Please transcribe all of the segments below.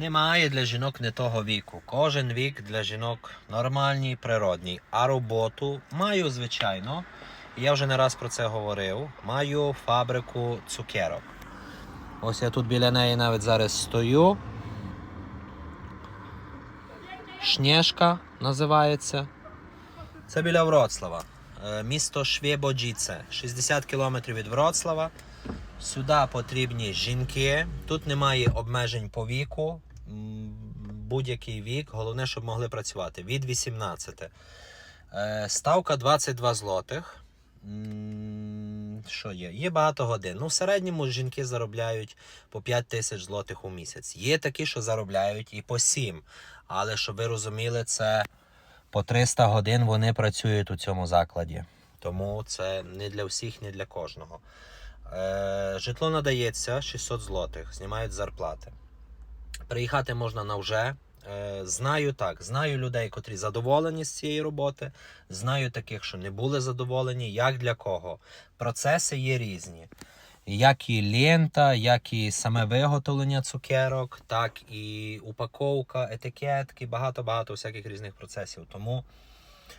Немає для жінок не того віку. Кожен вік для жінок нормальний, природній. А роботу маю, звичайно. Я вже не раз про це говорив. Маю фабрику цукерок. Ось я тут біля неї навіть зараз стою. Шнєшка називається. Це біля Вроцлава. Місто Швєбоджіце, 60 кілометрів від Вроцлава. Сюди потрібні жінки. Тут немає обмежень по віку. Будь-який вік. Головне, щоб могли працювати. Від 18. Е, Ставка 22 злотих. Що є? Є багато годин. Ну, в середньому жінки заробляють по 5 тисяч злотих у місяць. Є такі, що заробляють і по 7. Але щоб ви розуміли, це по 300 годин вони працюють у цьому закладі. Тому це не для всіх, не для кожного. Е, житло надається 600 злотих, знімають зарплати. Приїхати можна на вже. Е, знаю так, знаю людей, котрі задоволені з цієї роботи. Знаю таких, що не були задоволені. Як для кого? Процеси є різні. Як і лента, як і саме виготовлення цукерок, так і упаковка, етикетки, багато-багато всяких різних процесів. Тому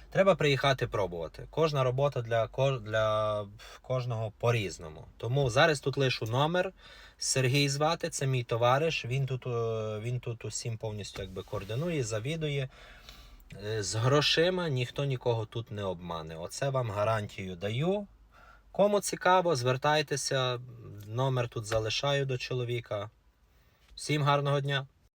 треба приїхати пробувати. Кожна робота для, для кожного по-різному. Тому зараз тут лишу номер. Сергій звати, це мій товариш. Він тут, е, він тут усім повністю якби координує, завідує. Е, З грошима ніхто нікого тут не обмане. Оце вам гарантію даю. Кому цікаво, звертайтеся. Номер тут залишаю до чоловіка. Всім гарного дня!